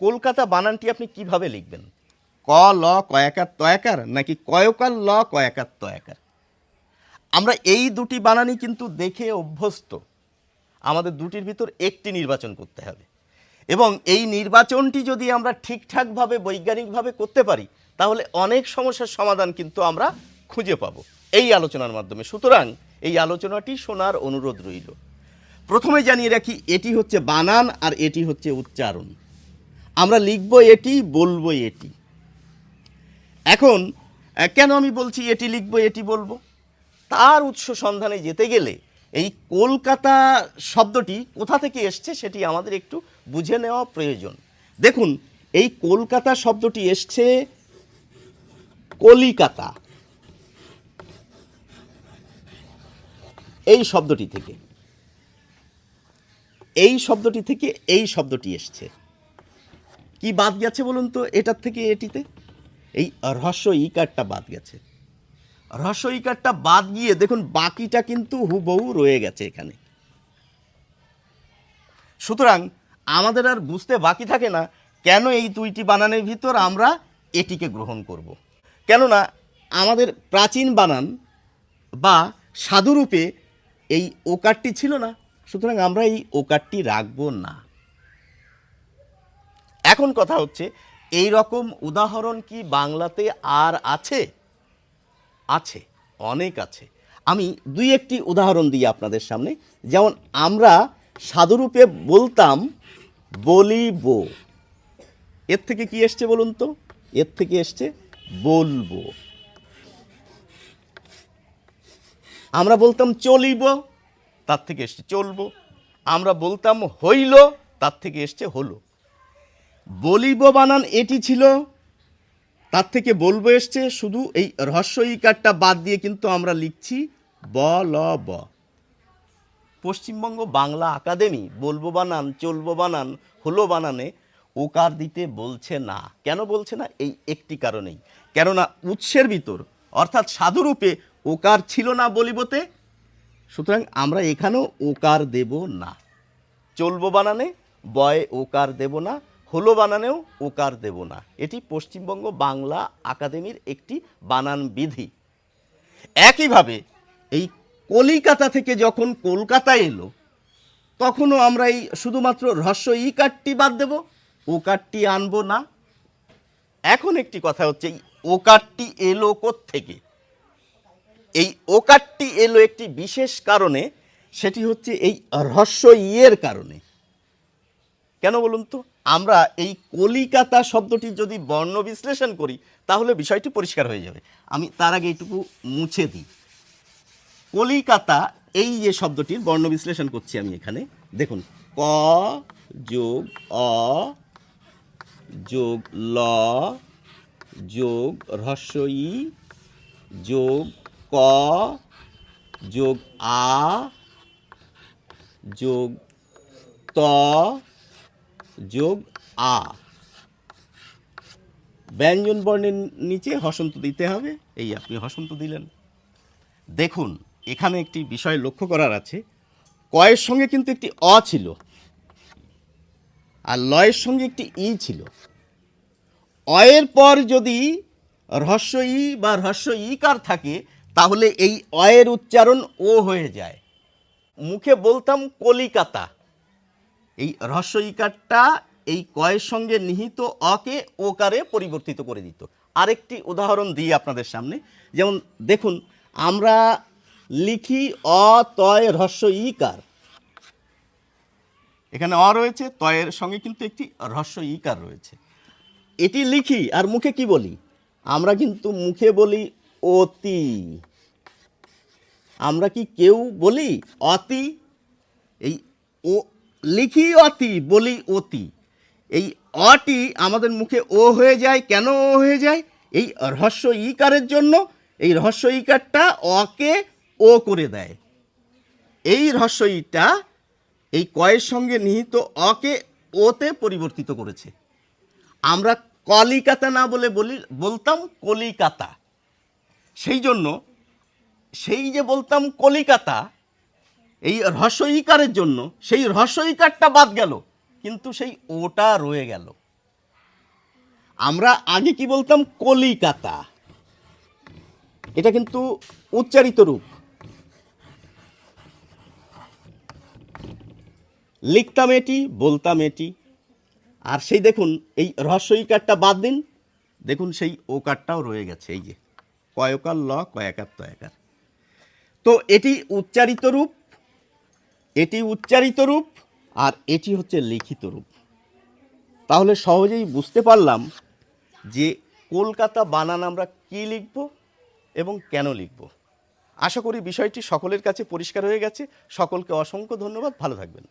কলকাতা বানানটি আপনি কীভাবে লিখবেন? ক, ল, কয়াকার, তয়াকার, নাকি কয়কার, ল, কয়াকার, তয়াকার? আমরা এই দুটি বানানই কিন্তু দেখে অভ্যস্ত। আমাদের দুটির ভিতর একটি নির্বাচন করতে হবে। এবং এই নির্বাচনটি যদি আমরা ঠিকঠাকভাবে, বৈজ্ঞানিকভাবে করতে পারি, তাহলে অনেক সমস্যার সমাধান কিন্তু আমরা খুঁজে পাব এই আলোচনার মাধ্যমে। সুতরাং এই আলোচনাটি শোনার অনুরোধ রইল। প্রথমে জানিয়ে রাখি, এটি হচ্ছে বানান আর এটি হচ্ছে উচ্চারণ। আমরা লিখব এটি, বলব এটি। এখন কেন আমি বলছি এটি লিখব, এটি বলব? তার উৎস সন্ধানে যেতে গেলে এই কলকাতা শব্দটি কোথা থেকে এসছে সেটি আমাদের একটু বুঝে নেওয়া প্রয়োজন। দেখুন, এই কলকাতা শব্দটি এসছে কলিকাতা। এই শব্দটি থেকে। এই শব্দটি থেকে এই শব্দটি এসছে। কি বাদ গেছে বলুন তো এটার থেকে এটিতে? এই রহস্য ইকারটা বাদ গেছে। রহস্য ইকারটা বাদ গিয়ে দেখুন, বাকিটা কিন্তু হুবহু রয়ে গেছে এখানে। সুতরাং আমাদের আর বুঝতে বাকি থাকে না কেন এই দুইটি বানানের ভিতর আমরা এটিকে গ্রহণ করব। কেননা আমাদের প্রাচীন বানান বা সাধুরূপে এই ওকারটি ছিল না। সুতরাং আমরা এই ওকারটি রাখব না। এখন কথা হচ্ছে, এই রকম উদাহরণ কি বাংলাতে আর আছে? আছে, অনেক আছে। আমি দুই একটি উদাহরণ দিই আপনাদের সামনে। যেমন আমরা সাধুরূপে বলতাম, বলিব। এর থেকে কি এসছে বলুন তো? এর থেকে এসছে, বলব। আমরা বলতাম, চলিব। তার থেকে এসছে, চলবো। আমরা বলতাম, হইল। তার থেকে এসছে, হলো। বলিব বানান এটি ছিল। তার থেকে বলব এসছে, শুধু এই রহস্য ইকারটা বাদ দিয়ে কিন্তু আমরা লিখছি ব, ল, ব। পশ্চিমবঙ্গ বাংলা একাডেমি, বলব বানান, চলবো বানান, হলো বানানে ওকার দিতে বলছে না। কেন বলছে না? এই একটি কারণেই। কেননা উৎসের ভিতর, অর্থাৎ সাধুরূপে ওকার ছিল না বলিবতে, সুতরাং আমরা এখানেও ওকার দেব না। চলবো বানানে বয় ওকার দেব না হলো বানানেও ওকার দেব না। এটি পশ্চিমবঙ্গ বাংলা একাডেমির একটি বানান বিধি। একইভাবে এই কলিকাতা থেকে যখন কলকাতা এলো, তখনও আমরা এই শুধুমাত্র রহস্য ই কার্ডটি বাদ দেব, ও কার্ডটি আনব না। এখন একটি কথা হচ্ছে, এই ও কার্ডটি এলো থেকে এই ওকারটি এলো একটি বিশেষ কারণে, সেটি হচ্ছে এই রহস্য ইয়ের কারণে। কেন বলুন তো? আমরা এই কলিকাতা শব্দটি যদি বর্ণ বিশ্লেষণ করি, তাহলে বিষয়টি পরিষ্কার হয়ে যাবে। আমি তার আগে এইটুকু মুছে দিই। কলিকাতা, এই যে শব্দটির বর্ণ বিশ্লেষণ করছি আমি এখানে, দেখুন, ক যোগ অ, যোগ ল, যোগ ই, যোগ ক, যোগ আ, যোগ ত যোগ আ। ব্যঞ্জন বর্ণের নিচে হসন্ত দিতে হবে। এই আপনি হসন্ত দিলেন। দেখুন, এখানে একটি বিষয় লক্ষ্য করার আছে। কয়ের সঙ্গে কিন্তু একটি অ ছিল। আর লয়ের সঙ্গে একটি ই ছিল। অয়ের পর যদি রহস্য ই বা রহস্য ইকার থাকে, তাহলে এই অয়ের উচ্চারণ ও হয়ে যায়। মুখে বলতাম কলিকাতা। এই রহস্য ইকারটা এই কয়ের সঙ্গে নিহিত অকে ওকারে পরিবর্তিত করে দিত। আরেকটি উদাহরণ দিই আপনাদের সামনে। যেমন দেখুন, আমরা লিখি অ তয় রহস্য ইকার। এখানে অ রয়েছে, তয়ের সঙ্গে কিন্তু একটি রহস্য ইকার রয়েছে। এটি লিখি আর মুখে কি বলি? আমরা কিন্তু মুখে বলি অতি। আমরা কি কেউ বলি? অতি? এই ও লিখি অতি, বলি অতি। এই অটি আমাদের মুখে ও হয়ে যায়, কেন ও হয়ে যায়? এই রহস্য ইকারের জন্য, এই রহস্য ইকারটা অকে ও করে দেয়। এই রহস্য ইটা এই কয়ের সঙ্গে নিহিত অকে ওতে পরিবর্তিত করেছে। আমরা কলিকাতা না বলে বলি, বলতাম কলিকাতা। সেই জন্য, সেই যে বলতাম কলিকাতা এই রহস্য ইকারের জন্য সেই রহস্য ইকারটা বাদ গেল, কিন্তু সেই ওটা রয়ে গেল। আমরা আগে কি বলতাম? কলিকাতা। এটা কিন্তু উচ্চারিত রূপ। লিখতাম এটি, বলতাম এটি। আর সেই দেখুন, এই রহস্যই কারটা বাদ দিন। দেখুন সেই ও কারটাও রয়ে গেছে, এই যে। কয়কার ল কয়াকার তয়াকার তো এটি উচ্চারিত রূপ এটি উচ্চারিত রূপ আর এটি হচ্ছে লিখিত রূপ। তাহলে সহজেই বুঝতে পারলাম যে কলকাতা বানান আমরা কী লিখব এবং কেন লিখব। আশা করি বিষয়টি সকলের কাছে পরিষ্কার হয়ে গেছে। সকলকে অসংখ্য ধন্যবাদ। ভালো থাকবেন।